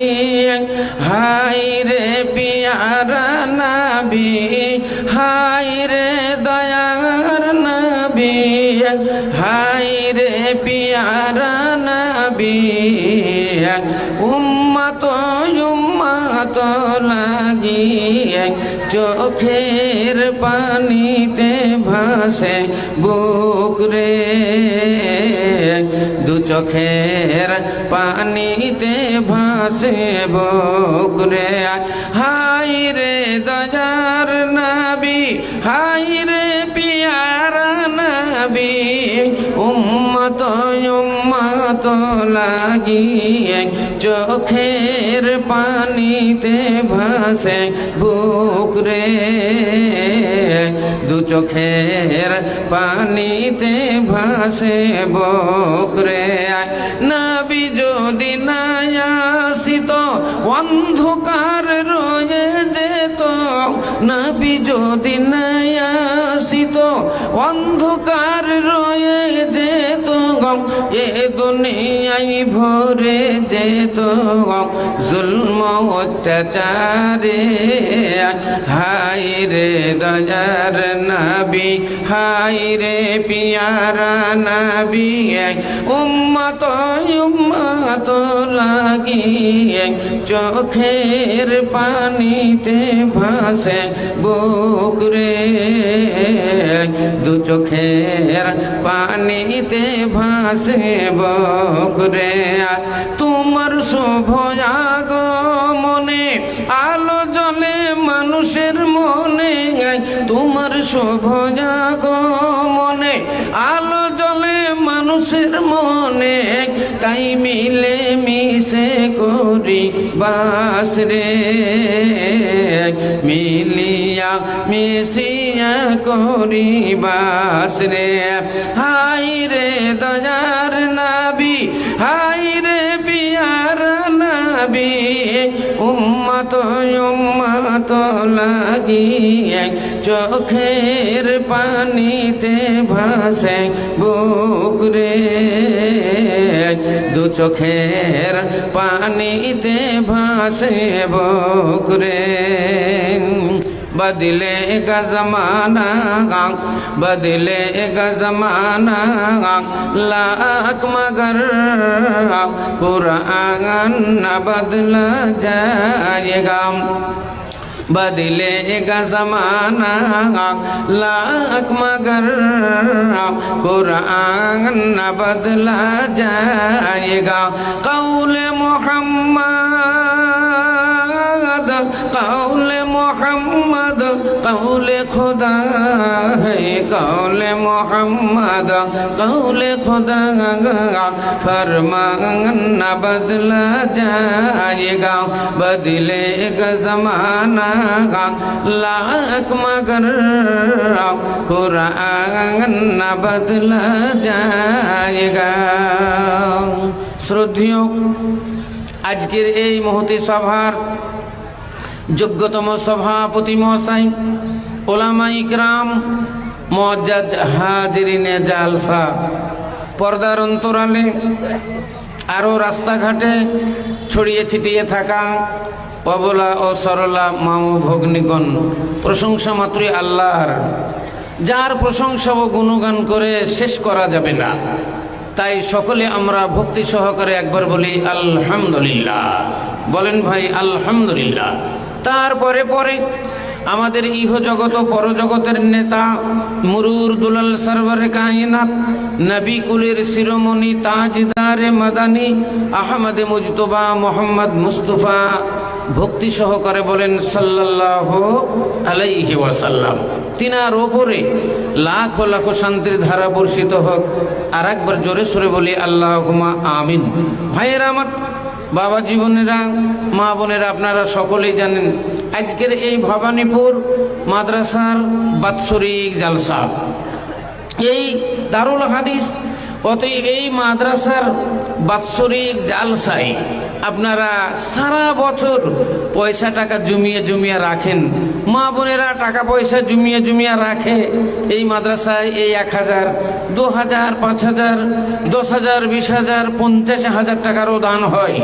High রে পিয়ারা নবী, হাই রে দয়ার নবী, হাই রে পিয়ারা নবী, উম্মত উম্মত লাগিয়ে চোখের পানিতে ভাসে বুক রে চোখের পানিতে ভাসে বকরে হাই রে দজার নাবি, হাই রে পিয়ারা নাবি, উম্মত উম্মত লাগিয়ে চোখের পানিতে ভাসে বুক রে। দু চোখের পানিতে ভাসে বুক রে। নবী যদি না আসিত অন্ধকার রয়ে যেত। নবী যদি না আসিত অন্ধকার রয়ে যেত গম, এ দুনিয়ায় ভরে যেত গম। জুলম অত্যাচারে হাই রে দজার নবী হাই রে পিয়ারা নবী উম্মত উম্মত লাগিয়ে চোখের পানিতে ভাসে বুক রে। দু চোখের পানিতে ভাসে বুক রে তোমার শুভ মনে আলো জলে মানুষের মনে। তোমার শুভ মনে আলো জলে মানুষের মনে। তাই মিলে মিশে করি বাস রে মিলিয়া মিশিয়া করি বাস রে। হাই রে দয়ার নাবি হাই রে পিয়ার নাবি, উম্মত উম্মত লাগিয়ে চোখের পানিতে ভাসে বুক রে। দু চোখের পানিতে ভাসে বুক রে। बदलेगा जमाना बदलेगा जमाना, लाख मगर कुरान बदला जाएगा। बदलेगा जमाना, लाख मगर कुरान बदला जाएगा। कौल मोहम्मद मोहम्मद कौल खुदा है कौल मोहम्मद कौल खुदा फरमान न बदला जाएगा बदलेगा जमाना लाख मगर कुरान न बदला जाएगा শ্রদ্ধেয় আজকের এই মহতি সভার যোগ্যতম সভাপতি মহাশয় ওলামা ইকরাম মজ্জাজ হাজিরিনে জালসা। পর্দার অন্তরালে আরও রাস্তাঘাটে ছড়িয়ে ছিটিয়ে থাকা অবলা ও সরলা মামু ভগ্নিগণ, প্রশংসা মাত্রই আল্লাহর। যার প্রশংসা ও গুণগান করে শেষ করা যাবে না। তাই সকলে আমরা ভক্তি সহকারে একবার বলি, আলহামদুলিল্লাহ। বলেন ভাই, আলহামদুলিল্লাহ। তারপরে পরে আমাদের ইহ জগত পরজগতের নেতা, মুরুর দুলাল সরবর কায়নাত, নবী কুলের শিরোমণি, তাজদারে মাদানি, আহমদে মুজতবা মোহাম্মদ মুস্তফা ভক্তি সহকারে বলেন সাল্লাহ আলাইহি ওয়াসাল্লাম। তিনার ওপরে লাখ লাখ শান্তির ধারা বর্ষিত হোক আর একবার জোরে সরে বলি আল্লাহ আমিন। ভাইয়েরা আমার বাবা জীবনেরা, মা বোনেরা আপনারা সকলেই জানেন, আজকের এই ভবানীপুর মাদ্রাসার বাৎসরিক জালসা। এই দারুল হাদিস, অতএব এই মাদ্রাসার বাৎসরিক জালসায় আপনারা সারা বছর পয়সা টাকা জমিয়ে জমিয়ে রাখেন। মা বোনেরা টাকা পয়সা জমিয়ে জমিয়ে রাখে। এই মাদ্রাসায় এই এক হাজার, দু হাজার, পাঁচ হাজার, দশ হাজার, বিশ হাজার, পঞ্চাশ হাজার টাকারও দান হয়।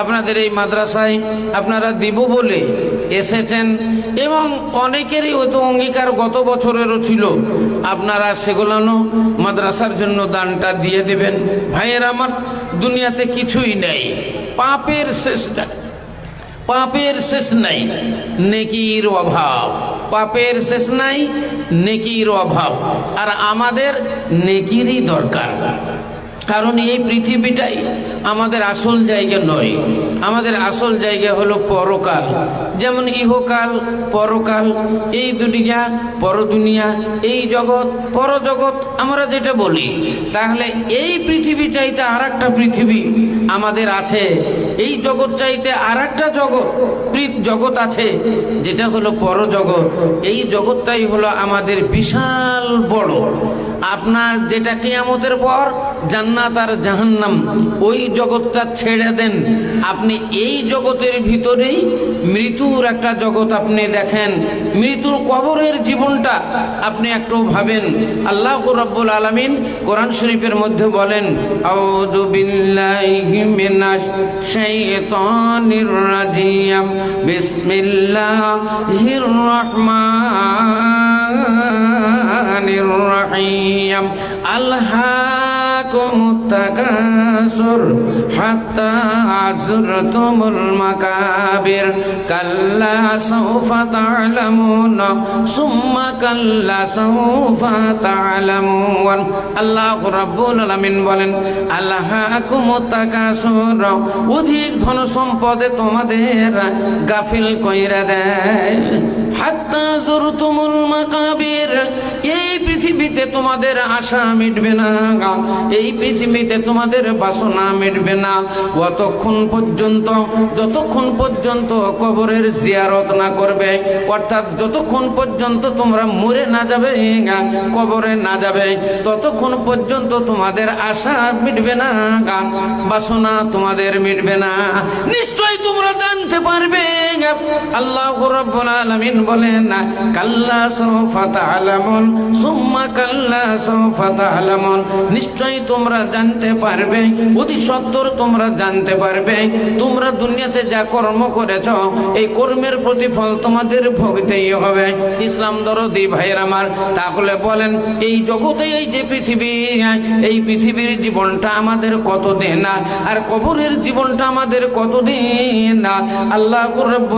আপনাদের এই মাদ্রাসায় আপনারা দিব বলে এসেছেন এবং অনেকেরই হয়তো অঙ্গীকার গত বছরেরও ছিল। আপনারা সেগুলানো মাদ্রাসার জন্য দানটা দিয়ে দেবেন। ভাইয়ের আমার দুনিয়াতে কিছুই নেই। পাপের শেষটা। পাপের শেষ নাই, নেকির অভাব। পাপের শেষ নাই, নেকির অভাব। আর আমাদের নেকিরই দরকার। কারণ এই পৃথিবীটাই আমাদের আসল জায়গা নয়। আমাদের আসল জায়গা হলো পরকাল। যেমন ইহকাল, পরকাল, এই দুনিয়া, পরদুনিয়া, এই জগৎ, পরজগৎ, আমরা যেটা বলি, তাহলে এই পৃথিবী চাইতে আর একটা পৃথিবী আমাদের আছে। এই জগৎ চাইতে আর একটা জগৎ জগৎ আছে, যেটা হলো পরজগৎ। এই জগৎটাই হলো আমাদের বিশাল বড়। আপনার যেটা কেয়ামতের পর জান্নাত আর জাহান্নাম ওই জগৎটা ছেড়ে দেন। আপনি এই জগতের ভিতরেই মৃত্যুর একটা জগৎ আপনি দেখেন। মৃত্যুর কবরের জীবনটা আপনি একটু ভাবেন। আল্লাহ রব্বুল আলমিন কোরআন শরীফের মধ্যে বলেন রহিম। অধিক ধন সম্পদে তোমাদের গাফিল কইরা দেয়। হাত্তা জুরতুমুল মাকাবির, এই পৃথিবীতে তোমাদের আশা মিটবে না। এই পৃথিবীতে তোমাদের বাসনা মিটবে না। অতক্ষণ পর্যন্ত, যতক্ষণ পর্যন্ত কবরের জিয়ারত না করবে, অর্থাৎ যতক্ষণ পর্যন্ত তোমরা মরে না যাবে কবরে না যাবে, ততক্ষণ পর্যন্ত তোমাদের আশা মিটবে না বাসনা তোমাদের মিটবে না। পারবে আল্লাহ রাব্বুল আলামিন বলেন, কাল্লা সাওফা তা'লামুন সুম্মা কাল্লা সাওফা তা'লামুন নিশ্চয়ই তোমরা জানতে পারবে, অতি সত্তর তোমরা জানতে পারবে, তোমরা দুনিয়াতে যা কর্ম করেছ, এই কর্মের প্রতিফল তোমাদের ভোগতেই হবে। ইসলাম দরদি ভাইয়ের আমার, তাহলে বলেন, এই জগতে এই যে পৃথিবী, এই পৃথিবীর জীবনটা আমাদের কতদিন না আর কবরের জীবনটা আমাদের কতদিন? না আল্লাহ রব্বুল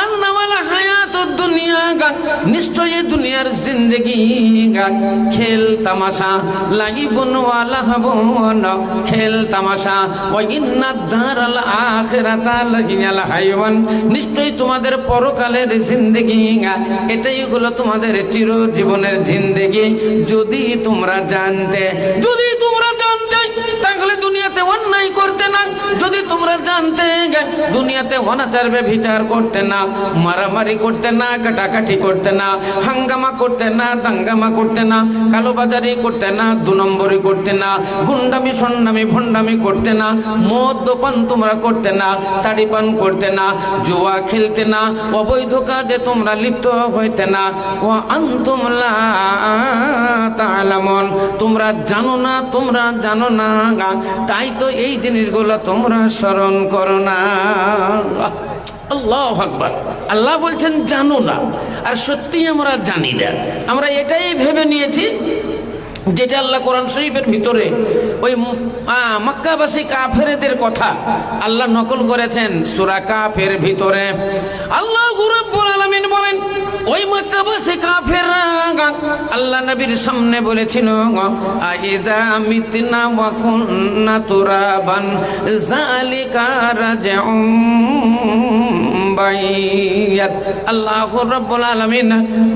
আন্নামাল হায়াতুদ দুনিয়া গা, নিশ্চয় দুনিয়ার জিন্দগি গা। খেল তামাশা লাগিবুন ওয়ালা হাবুন, খেল তামাশা ও ইন্নাদ দারাল আখিরাতা লাহিয়াল হায়ওয়ান নিশ্চয় তোমাদের পরকালের জিন্দগি গা, এটাই হলো তোমাদের চির জীবনের জিন্দগি। যদি তোমরা জানতে, যদি তোমরা জানতে, তাহলে দুনিয়াতে অন্যায় করতে না। যদি তোমরা জানতে দুনিয়াতে অনাচারবে বিচার করতে না। মারামারি করতে না, কাটাকাটি করতে না, হাঙ্গামা করতে না, দাঙ্গামা করতে না, কালোবাজারি করতে না, দু নম্বরি করতে না গুন্ডামি সন্ডামি ভণ্ডামি করতে না, মদ পান তোমরা করতে না, তাড়ি করতে না, জুয়া খেলতে না, অবৈধ কাজে তোমরা লিপ্ত হইতে না। ও আন্তুমলা তালামন তোমরা জানো না, তোমরা জানো না, তাই তো এই জিনিসগুলো তোমরা স্মরণ করো না। আল্লাহ আকবর। আল্লাহ বলছেন, জানো না। আর সত্যি আমরা জানি না। আমরা এটাই ভেবে নিয়েছি যেটা আল্লাহ কোরআন শরীফের ভিতরে ওই মক্কাবাসী কাফেরদের কথা আল্লাহ নকল করেছেন সুরা কাফের ভিতরে। আল্লাহ গুরব্বুল আলমিন বলেন, ওই মক্কাবাসী কাফেররা আল্লাহ নবীর সামনে বলেছিল আইদা মিতনা ওয়া কুননা তুরাবান যালিকা রাজিউম বাইয়াত।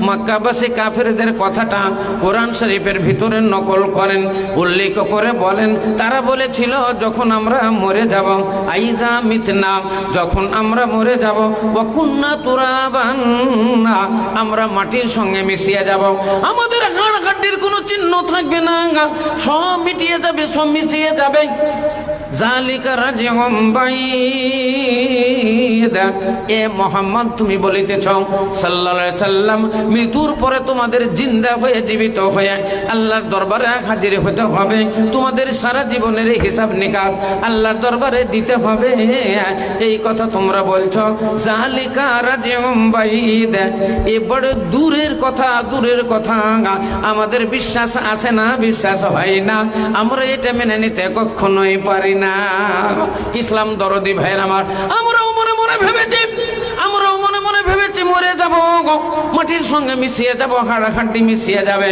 মক্কাবাসী কাফেরদের কথাটা কোরআন শরীফের ভিতরে নকল করেন, উল্লেখ করে বলেন, তারা বলেছিল, যখন আমরা মরে যাব, আইজা মিথনা যখন আমরা মরে যাব বকুন্না তুরাবান, আমরা মাটির সঙ্গে মিশিয়ে যাব। আমাদের হাড় হাড্ডির কোনো চিহ্ন থাকবে না, সব মিটিয়ে যাবে, সব মিশিয়ে যাবে। জালিকা এ মোহাম্মদ, তুমি বলিতেছ আলাইহি সাল্লাম, মৃত্যুর পরে তোমাদের জিন্দা হয়ে জীবিত হয়ে আল্লাহর দরবারে হাজির হতে হবে, তোমাদের সারা জীবনের হিসাব নিকাশ আল্লাহর দরবারে দিতে হবে। এই কথা তোমরা জালিকা এ বড় দূরের কথা দূরের কথা, আমাদের বিশ্বাস আসে না, বিশ্বাস হয় না। আমরা এটা মেনে নিতে কখনোই পারি না। ইসলাম দরদি ভাইয়ের আমার মনে ভেবেছি আমরাও মনে মনে ভেবেছি মরে যাব মাটির সঙ্গে মিশিয়ে যাব হাড়াহাড্ডি মিশিয়ে যাবে।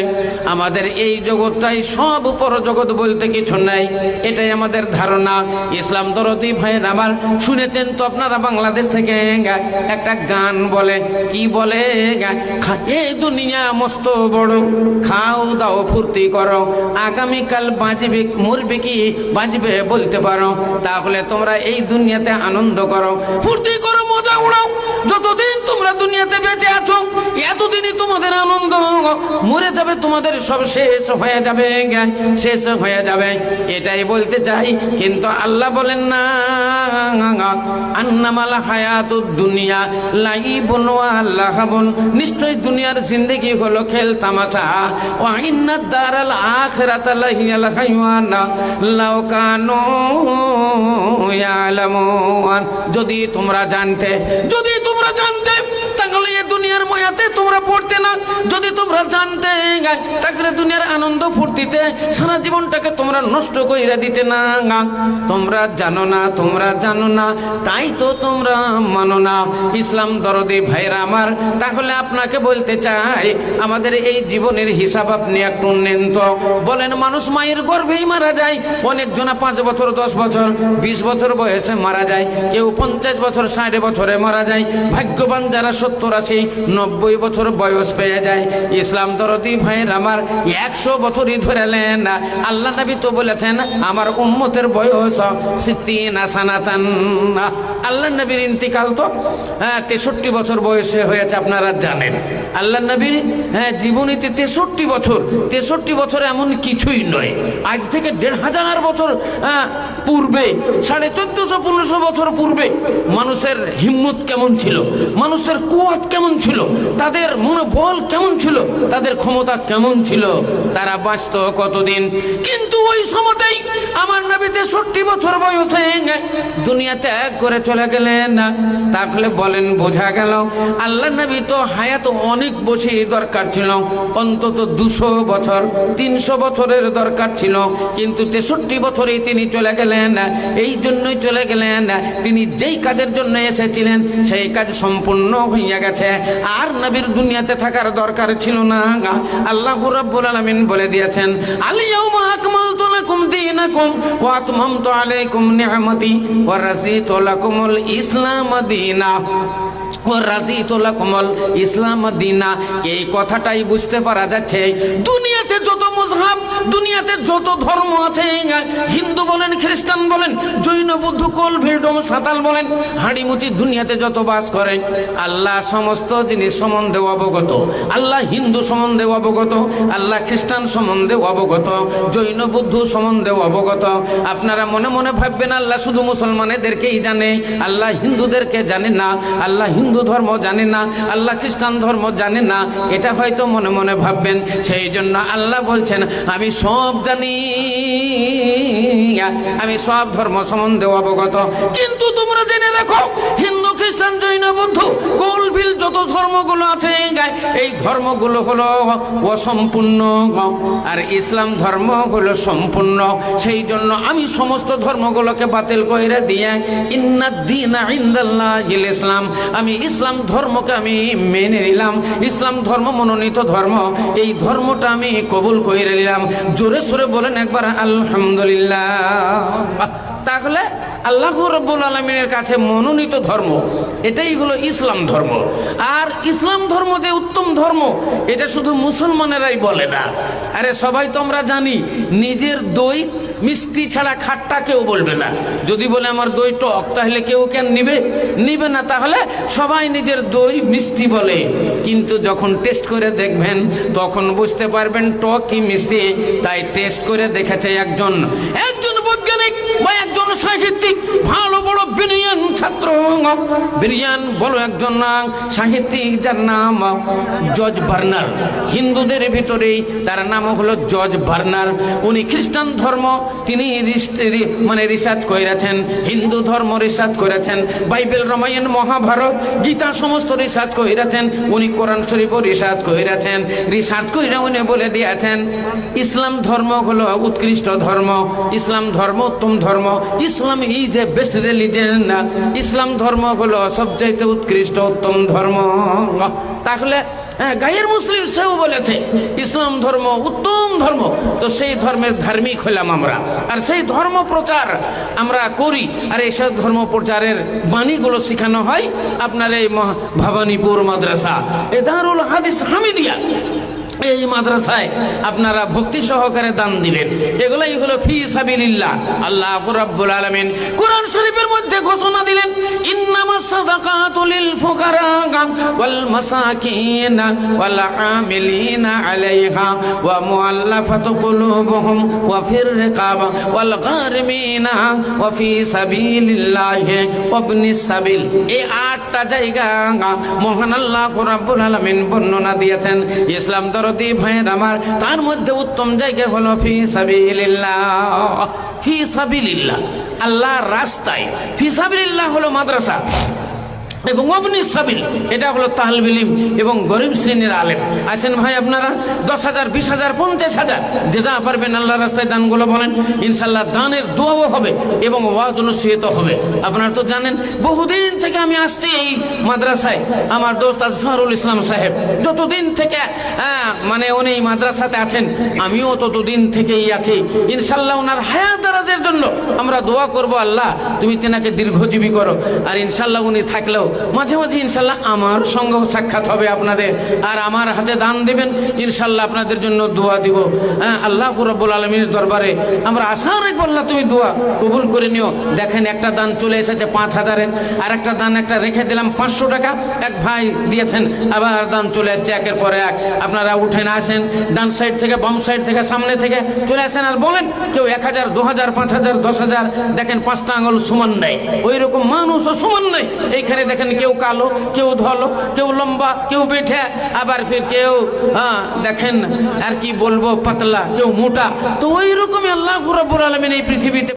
আমাদের এই জগৎটাই সব উপর জগৎ বলতে কিছু নাই। এটাই আমাদের ধারণা। ইসলাম দরদি ভাইয়ের আমার শুনেছেন তো আপনারা বাংলাদেশ থেকে একটা গান বলে। কি বলে এই দুনিয়া মস্ত বড়। খাও, দাও, ফুর্তি করো। আগামীকাল বাঁচবে, মরবে কি, বাঁচবে বলতে পারো। তাহলে তোমরা এই দুনিয়াতে আনন্দ করো। ফুর্তি করো, মজা উড়াও। যতদিন এতদিনই তোমাদের আনন্দ মরে যাবে, তোমাদের সব শেষ হয়ে যাবে শেষ হয়ে যাবে। এটাই বলতে চাই, কিন্তু আল্লাহ বলেন না, আন্নামাল হায়াতুদ দুনিয়া নিশ্চয় দুনিয়ার জিন্দেগি হলো খেল তামাশা। ইয়ালামুন। যদি তোমরা জানতে, যদি তোমরা জানতে তাহলে এ দুনিয়ার ময়াতে তোমরা তোমরা জানতে তাহলে দুনিয়ার আনন্দ ফুর্তিতে সারা জীবনটাকে তোমরা নষ্ট কইরা দিতে না তোমরা জানো না, তোমরা জানো না, তাই তো তোমরা মানো না। ইসলাম দরদে ভাইরা আমার, তাহলে আপনাকে বলতে চাই, আমাদের এই জীবনের হিসাব আপনি একটু নেন তো। বলেন, মানুষ মায়ের গর্ভেই মারা যায় অনেকজনা পাঁচ বছর, দশ বছর, বিশ বছর বয়সে মারা যায়, কেউ পঞ্চাশ বছর, ষাট বছরে মারা যায়। ভাগ্যবান যারা সত্তর আশি, নব্বই বছর বয়স পেয়ে যায় ইসলাম দরদি ভাইয়ের আমার একশো বছরই ধরেলেন আল্লাহ নবী তো বলেছেন আমার উম্মতের বয়স সিদ্দিন সানাতান। আল্লাহ নবীর ইন্তিকাল তো হ্যাঁ তেষট্টি বছর বয়সে হয়েছে আপনারা জানেন। আল্লাহ নবীর হ্যাঁ জীবনীতে তেষট্টি বছর তেষট্টি বছর এমন কিছুই নয়। আজ থেকে দেড় হাজার বছর হ্যাঁ, পূর্বে সাড়ে চোদ্দশো পনেরোশো বছর পূর্বে মানুষের হিম্মত কেমন ছিল? মানুষের কুয়াত কেমন ছিল? তাদের মনোবল কেমন ছিল? তাদের ক্ষমতা কেমন ছিল, তারা বাঁচত কতদিন? কিন্তু ওই সময়তেই আমার নবী তেষট্টি বছর বয়সে দুনিয়া ত্যাগ করে চলে গেলেন। তাহলে বলেন, বোঝা গেল আল্লাহ নবী তো হায়াত অনেক বেশি দরকার ছিল। অন্তত দুশো বছর, তিনশো বছরের দরকার ছিল। কিন্তু তেষট্টি বছরেই তিনি চলে গেলেন। এই জন্যই চলে গেলেন। তিনি যেই কাজের জন্য এসেছিলেন, সেই কাজ সম্পূর্ণ হইয়া গেছে। আর নবীর দুনিয়াতে থাকার দরকার ছিল না। আল্লাহ রাব্বুল আলামিন বলে দিয়েছেন আলিয়াউমা আকমালতু লাকুম দীনাকুম ওয়া আতমামতু আলাইকুম নি'মাতি ওয়া লাকুমুল ইসলাম দিনা। ও রাজিতু লাকুমুল ইসলাম দীনা। এই কথাটাই বুঝতে পারা যাচ্ছে। দুনিয়াতে যত মজহাব, দুনিয়াতে যত ধর্ম আছে হিন্দু বলেন, খ্রিস্টান বলেন, জৈন, বৌদ্ধ, কোল ভিলডম সাঁতাল বলেন, হাঁড়িমুচি দুনিয়াতে যত বাস করে, আল্লাহ সমস্ত জিনিস সম্বন্ধে অবগত, আল্লাহ হিন্দু সম্বন্ধে অবগত, আল্লাহ খ্রিস্টান সম্বন্ধে অবগত, জৈন, বৌদ্ধ সম্বন্ধে অবগত। আপনারা মনে মনে ভাববেন, আল্লাহ শুধু মুসলমানেদেরকেই জানে, আল্লাহ হিন্দুদেরকে জানে না, আল্লাহ হিন্দু ধর্ম জানে না, আল্লাহ খ্রিস্টান ধর্ম জানে না, এটা হয়তো মনে মনে ভাববেন, সেই জন্য আল্লাহ বলছেন আমি সব জানি। আমি সব ধর্ম সম্বন্ধে অবগত। কিন্তু তোমরা জেনে দেখো, হিন্দু, খ্রিস্টান, জৈন, বৌদ্ধ কোলবিল যত ধর্মগুলো আছে এই ধর্মগুলো হলো অসম্পূর্ণ। আর ইসলাম ধর্ম হলো সম্পূর্ণ। সেই জন্য আমি সমস্ত ধর্মগুলোকে বাতিল করে দিয়ে ইসলাম, আমি ইসলাম ধর্মকে আমি মেনে নিলাম। ইসলাম ধর্ম মনোনীত ধর্ম, এই ধর্মটা আমি কবুল করে নিলাম। জোরে সোরে বলেন একবার, আলহামদুলিল্লাহ। তাহলে আল্লাহ রব্বুল আলমিনের কাছে মনোনীত ধর্ম, এটাই হলো ইসলাম ধর্ম। আর ইসলাম ধর্ম যে উত্তম ধর্ম, এটা শুধু মুসলমানেরাই বলে না। আরে সবাই তো আমরা জানি, নিজের দই মিষ্টি ছাড়া খাট্টা কেউ বলবে না। যদি বলে আমার দই টক, তাহলে কেউ কেন নিবে? নিবে না, তাহলে সবাই নিজের দই মিষ্টি বলে। কিন্তু যখন টেস্ট করে দেখবেন, তখন বুঝতে পারবেন টক কি মিষ্টি। তাই টেস্ট করে দেখেছে একজন। বৈজ্ঞানিক বা একজন ভালো ছাত্র বিরিয়ান, বলো একজন নাম। সাহিত্যিক, যার নাম জজ বার্নার। হিন্দুদের ভিতরেই তার নাম হলো জজ বার্নার। উনি খ্রিস্টান ধর্ম, তিনি মানে রিসার্চ করেছেন হিন্দু ধর্ম রিসার্চ করেছেন বাইবেল, রামায়ণ, মহাভারত, গীতা সমস্ত রিসার্চ করেছেন উনি কোরআন শরীফও রিসার্চ করেছেন রিসার্চ করে উনি বলে দিয়েছেন, ইসলাম ধর্ম হলো উৎকৃষ্ট ধর্ম। ইসলাম ধর্ম উত্তম ধর্ম। Islam is a best religion ইসলাম ধর্ম হলো সবচাইতে উৎকৃষ্ট উত্তম ধর্ম। তাহলে হ্যাঁ, গায়ের মুসলিম সেও বলেছে ইসলাম ধর্ম উত্তম ধর্ম। তো সেই ধর্মের ধার্মিক হলাম আমরা। আর সেই ধর্ম প্রচার আমরা করি। আর এইসব ধর্ম প্রচারের বাণীগুলো শেখানো হয় আপনার এই ভবানীপুর মাদ্রাসা। এ দারুল হাদিস হামিদিয়া। এই মাদ্রাসায় আপনারা ভক্তি সহকারে দান দিলেন এগুলাই হলো ফি সাবিলিল্লাহ। আল্লাহ রাব্বুল আলামিন কোরআন শরীফের মধ্যে ঘোষণা দিলেন, ইন্নামাস সাদাকাতু লিল ফুকারা মুআল্লাফাতু কুলুবুহুম ওয়া ফির রিকাব ওয়াল গারিমিনা ওয়া ফি সাবিলিল্লাহি ওয়া ইবনিস সাবিল। এই আটটা জায়গা মহান আল্লাহ রাব্বুল আলামিন বর্ণনা দিয়েছেন। ইসলাম দরদি ভাইয়ের আমার, তার মধ্যে উত্তম জায়গা হলো ফি সাবিলিল্লাহ। ফি সাবিলিল্লাহ, আল্লাহর রাস্তায়। ফি সাবিলিল্লাহ হলো মাদ্রাসা। এবং অবনি সাবিল, এটা হলো তাহলবিলিম এবং গরিব শ্রেণির আলেম। আছেন ভাই আপনারা? দশ হাজার, বিশ হাজার, পঞ্চাশ হাজার। যে যা পারবেন আল্লাহ রাস্তায় দানগুলো বলেন, ইনশাল্লাহ দানের দোয়াও হবে এবং ওয়াজ অনুষ্ঠিত হবে। আপনারা তো জানেন, বহুদিন থেকে আমি আসছি এই মাদ্রাসায়। আমার দোস্ত আজফারুল ইসলাম সাহেব, যতদিন থেকে মানে উনি এই মাদ্রাসাতে আছেন, আমিও ততদিন থেকেই আছি। ইনশাল্লাহ ওনার হায়াত দারাজের জন্য আমরা দোয়া করব, আল্লাহ, তুমি তেনাকে দীর্ঘজীবী করো। আর ইনশাল্লাহ উনি থাকলেও মাঝে মাঝে ইনশাল্লাহ আমার সঙ্গেও সাক্ষাৎ হবে আপনাদের। আর আমার হাতে দান দেবেন, ইনশাল্লাহ আপনাদের জন্য দোয়া দিব। হ্যাঁ আল্লাহ রব্বুল আলমীর দরবারে আমরা আশা রাখব, আল্লাহ তুমি দোয়া কবুল করে নিও। দেখেন একটা দান চলে এসেছে পাঁচ হাজারের, আর একটা দান একটা রেখে দিলাম পাঁচশো টাকা। এক ভাই দিয়েছেন, আবার দান চলে এসছে একের পরে এক। আপনারা উঠেন আসেন, ডান সাইড থেকে, বাম সাইড থেকে, সামনে থেকে চলে আসেন আর বলেন, কেউ এক হাজার, দু হাজার, পাঁচ হাজার, দশ হাজার, দেখেন পাঁচটা আঙুল সমান নেয় ওই রকম মানুষও সমান নেয় এইখানে দেখেন কেউ কালো, কেউ ধলো, কেউ লম্বা, কেউ বেঠে আবার ফির কেউ হ্যাঁ দেখেন আর কি বলব, পাতলা, কেউ মোটা। তো ওই রকমই আল্লাহ রব্বুল আলমিন এই পৃথিবীতে